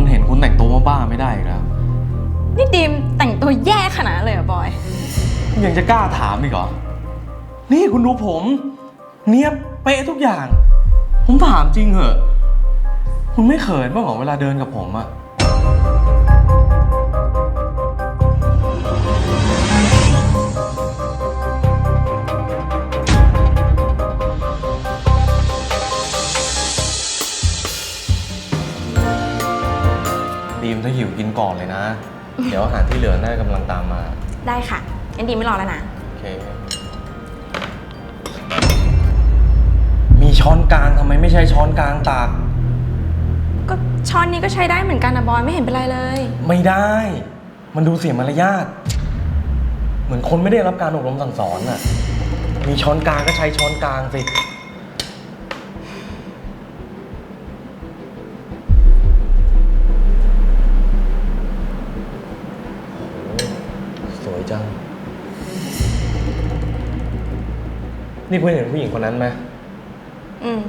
นเห็นคุณแต่งตัวบ้าๆไม่ได้อีกแล้ว นี่ดีมแต่งตัวแย่ขนาดนั้นเลยเหรอบอย ยังจะกล้าถามอีกเหรอ นี่คุณดูผม เนียบเป๊ะทุกอย่าง ผมถามจริงเหอะ คุณไม่เขินบ้างเหรอเวลาเดินกับผมอะ หิวกินก่อนเลยนะ เดี๋ยวอาหารที่เหลือน่ากำลังตามมาได้ค่ะงั้นดีมไม่รอแล้วนะ โอเค มีช้อนกลางทำไมไม่ใช้ช้อนกลางตัก ก็ช้อนนี้ก็ใช้ได้เหมือนกันนะบอยไม่เห็นเป็นไรเลย ไม่ได้ มันดูเสียมารยาท เหมือนคนไม่ได้รับการอบรมสั่งสอนน่ะ มีช้อนกลางก็ใช้ช้อนกลางสิ นี่คุณเห็นผู้หญิงคนนั้นไหมอืม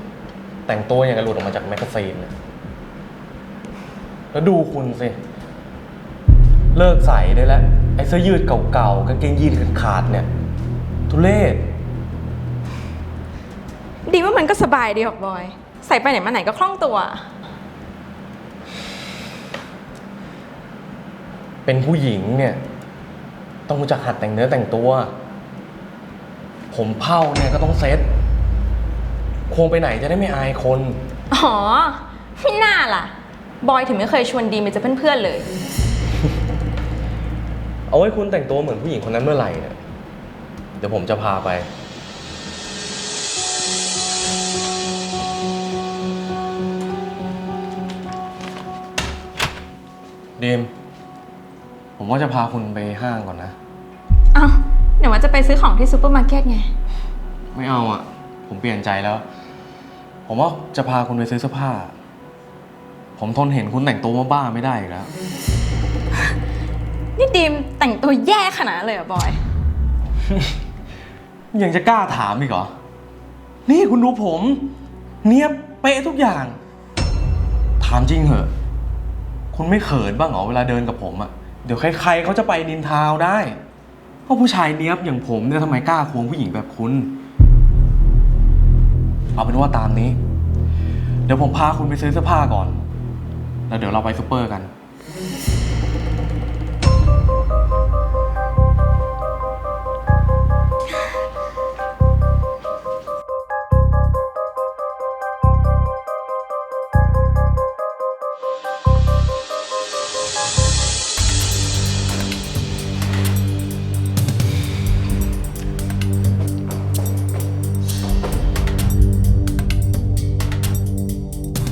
แต่งตัวอย่างกับหลุดออกมาจากแมกกาซีนน่ะแล้วดูคุณสิ เลิกใส่ได้แล้ว ไอ้เสื้อยืดเก่าๆกางเกงยีนขาดๆเนี่ย ทุเรศ ดีว่ามันก็สบายดีหรอกบอย ใส่ไปไหนมาไหนก็คล่องตัว เป็นผู้หญิงเนี่ย ต้องรู้จักหัดแต่งเนื้อแต่งตัว ผมเผ้าเนี่ยก็ต้องเซ็ตควงไปไหนจะได้ไม่อายคน อ๋อไม่น่าล่ะ บอยถึงไม่เคยชวนดีมไปเจอเพื่อนๆเลย เอาไว้คุณแต่งตัวเหมือนผู้หญิงคนนั้นเมื่อไหร่เนี่ยเดี๋ยวผมจะพาไป ดีม ผมว่าจะพาคุณไปห้างก่อนนะเอ้า เดี๋ยวว่าจะไปซื้อของที่ซูเปอร์มาร์เก็ตไง ไม่เอาอะ ผมเปลี่ยนใจแล้ว ผมว่าจะพาคุณไปซื้อเสื้อผ้า ผมทนเห็นคุณแต่งตัวบ้าๆไม่ได้อีกแล้ว นี่ดีมแต่งตัวแย่ขนาดนั้นเลยเหรอบอย ยังจะกล้าถามอีกเหรอ นี่คุณดูผม เนียบเป๊ะทุกอย่าง ถามจริงเหอะ คุณไม่เขินบ้างเหรอเวลาเดินกับผมอะเดี๋ยวใครๆเขาจะไปนินทาวได้ เพราะผู้ชายเนี้ยบอย่างผมเนี่ยทำไมกล้าควงผู้หญิงแบบคุณ เอาเป็นว่าตามนี้ เดี๋ยวผมพาคุณไปซื้อเสื้อผ้าก่อน แล้วเดี๋ยวเราไปซูเปอร์กัน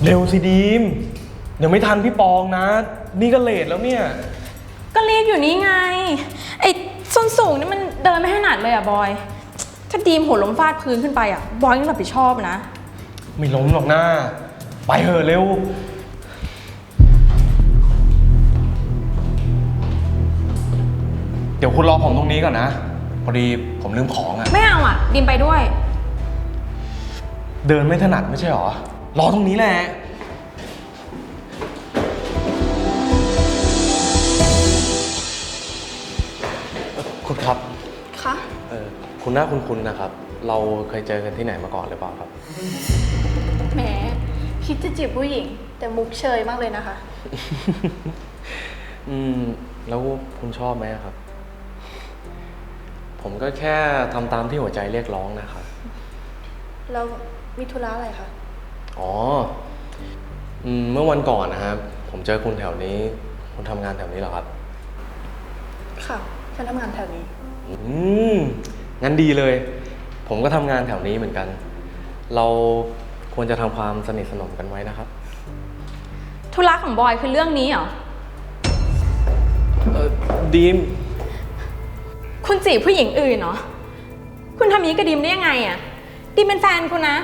เร็วสิดีมเดี๋ยวไม่ทันพี่ปองนะ นี่ก็เลทแล้วเนี่ย ก็รีบอยู่นี่ไง ไอ้ส้นสูงนี่มันเดินไม่ถนัดเลยอะบอย ถ้าดีมหัวล้มฟาดพื้นขึ้นไปอะบอยต้องรับผิดชอบนะ ไม่ล้มหรอกหน้า ไปเถอะเร็ว เดี๋ยวคุณรอผมตรงนี้ก่อนนะ พอดีผมลืมของอะ่ะไม่เอาอะดีมไปด้วย เดินไม่ถนัดไม่ใช่หรอ รอตรงนี้แหละ คุณครับ คะเออคุณหน้าคุณคุณนะครับ เราเคยเจอกันที่ไหนมาก่อนหรือเปล่าครับ แหมคิดจะจีบผู้หญิง แต่มุกเชยมากเลยนะคะ อืม แล้วคุณชอบไหมอะครับ ผมก็แค่ทำตามที่หัวใจเรียกร้องนะครับแล้วมิธุระอะไรคะ อ๋ออืมเมื่อวันก่อนนะครับ ผมเจอคุณแถวนี้ คุณทำงานแถวนี้เหรอครับ ค่ะ ฉันทำงานแถวนี้ อืม งั้นดีเลย ผมก็ทำงานแถวนี้เหมือนกัน เราควรจะทำความสนิทสนมกันไว้นะครับ ธุระของบอยคือเรื่องนี้เหรอ เออดีม คุณจีบผู้หญิงอื่นเนาะคุณทำอย่างนี้กับดีมได้ยังไงอะดีมเป็นแฟนคุณนะ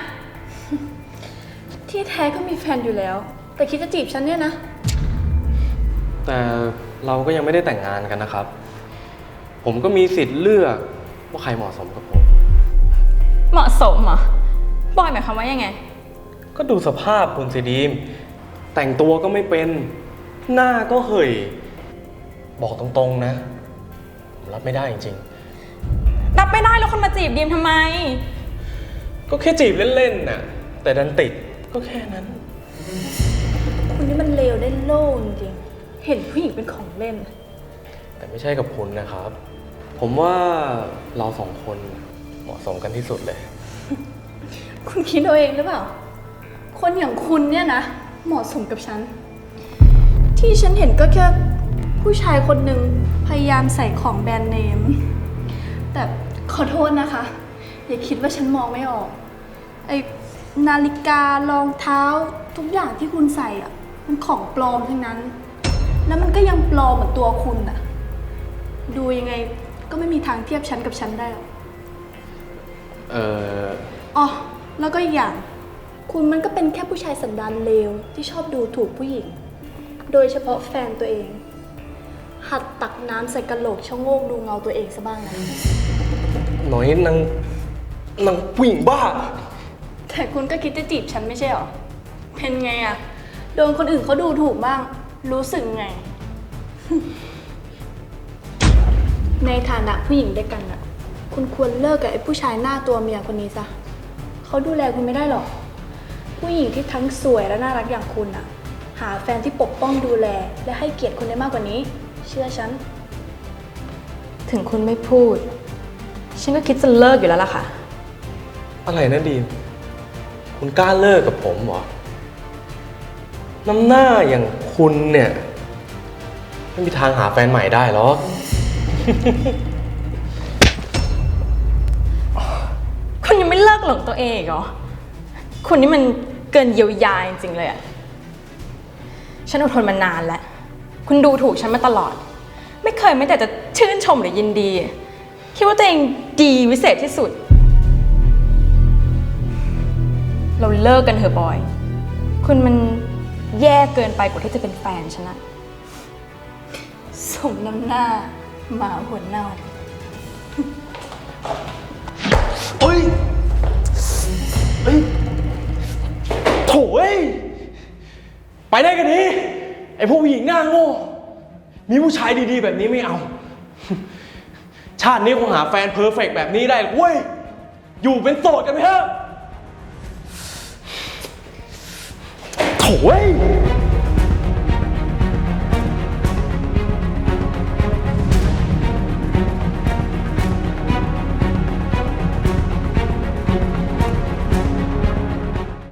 ที่แท้ก็มีแฟนอยู่แล้ว แต่คิดจะจีบฉันเนี่ยนะ แต่เราก็ยังไม่ได้แต่งงานกันนะครับ ผมก็มีสิทธิ์เลือกว่าใครเหมาะสมกับผม เหมาะสมเหรอบอยหมายความว่ายังไง ก็ดูสภาพคุณสิดีม แต่งตัวก็ไม่เป็น หน้าก็เหยบอกตรงๆนะ ผมรับไม่ได้จริงรับไม่ได้แล้วคนมาจีบดีมทำไม ๆ ก็แค่จีบเล่นๆน่ะ แต่ดันติด ก็แค่นั้น คุณนี่มันเลวได้โล่จริงๆเห็นผู้หญิงเป็นของเล่น แต่ไม่ใช่กับคุณนะครับ ผมว่าเราสองคนเหมาะสมกันที่สุดเลย คุณคิดเอาเองหรือเปล่า คนอย่างคุณเนี่ยนะ เหมาะสมกับฉัน ที่ฉันเห็นก็แค่ผู้ชายคนหนึ่งพยายามใส่ของแบรนด์เนม แต่ขอโทษนะคะ อย่าคิดว่าฉันมองไม่ออก ไอ นาฬิการองเท้าทุกอย่างที่คุณใส่อะ มันของปลอมทั้งนั้น แล้วมันก็ยังปลอมเหมือนตัวคุณอะ ดูยังไงก็ไม่มีทางเทียบฉันกับฉันได้หรอกเอออ๋อแล้วก็อีกอย่าง คุณมันก็เป็นแค่ผู้ชายสันดานเลวที่ชอบดูถูกผู้หญิง โดยเฉพาะแฟนตัวเอง หัดตักน้ำใส่กระโหลกชะโงกดูเงาตัวเองซะบ้างนะ หน่อยนางนางผู้หญิงบ้า แต่คุณก็คิดจะจีบฉันไม่ใช่หรอ เป็นไงอะโดนคนอื่นเขาดูถูกบ้าง รู้สึกไง ในฐานะผู้หญิงด้วยกันอะคุณควรเลิกกับไอ้ผู้ชายหน้าตัวเมียคนนี้ซะเขาดูแลคุณไม่ได้หรอก ผู้หญิงที่ทั้งสวยและน่ารักอย่างคุณอะหาแฟนที่ปกป้องดูแล และให้เกียรติคุณได้มากกว่านี้ เชื่อฉัน ถึงคุณไม่พูด ฉันก็คิดจะเลิกอยู่แล้วล่ะค่ะ อะไรนะดีม คุณกล้าเลิกกับผมเหรอ น้ำหน้าอย่างคุณเนี่ย ไม่มีทางหาแฟนใหม่ได้หรอก คุณยังไม่เลิกหลงตัวเองอีกเหรอ คุณนี่มันเกินเยียวยาจริงๆเลยอะฉันอดทนมานานแล้ว คุณดูถูกฉันมาตลอด ไม่เคยไม่แต่จะชื่นชมหรือยินดี คิดว่าตัวเองดีวิเศษที่สุด เราเลิกกันเถอะบอย คุณมันแย่เกินไปกว่าที่จะเป็นแฟนฉันอะสมน้ำหน้าหมาหัวเน่าเอ้ยเอ้ยโถ่เอ้ย ไปได้กันนี้ไอพวกผู้หญิงหน้าโง่ มีผู้ชายดีๆ แบบนี้ไม่เอา ชาตินี้คงหาแฟนเพอร์เฟกต์แบบนี้ได้หรอกเว้ย อยู่เป็นโสดกันไหมฮะ เอ้ย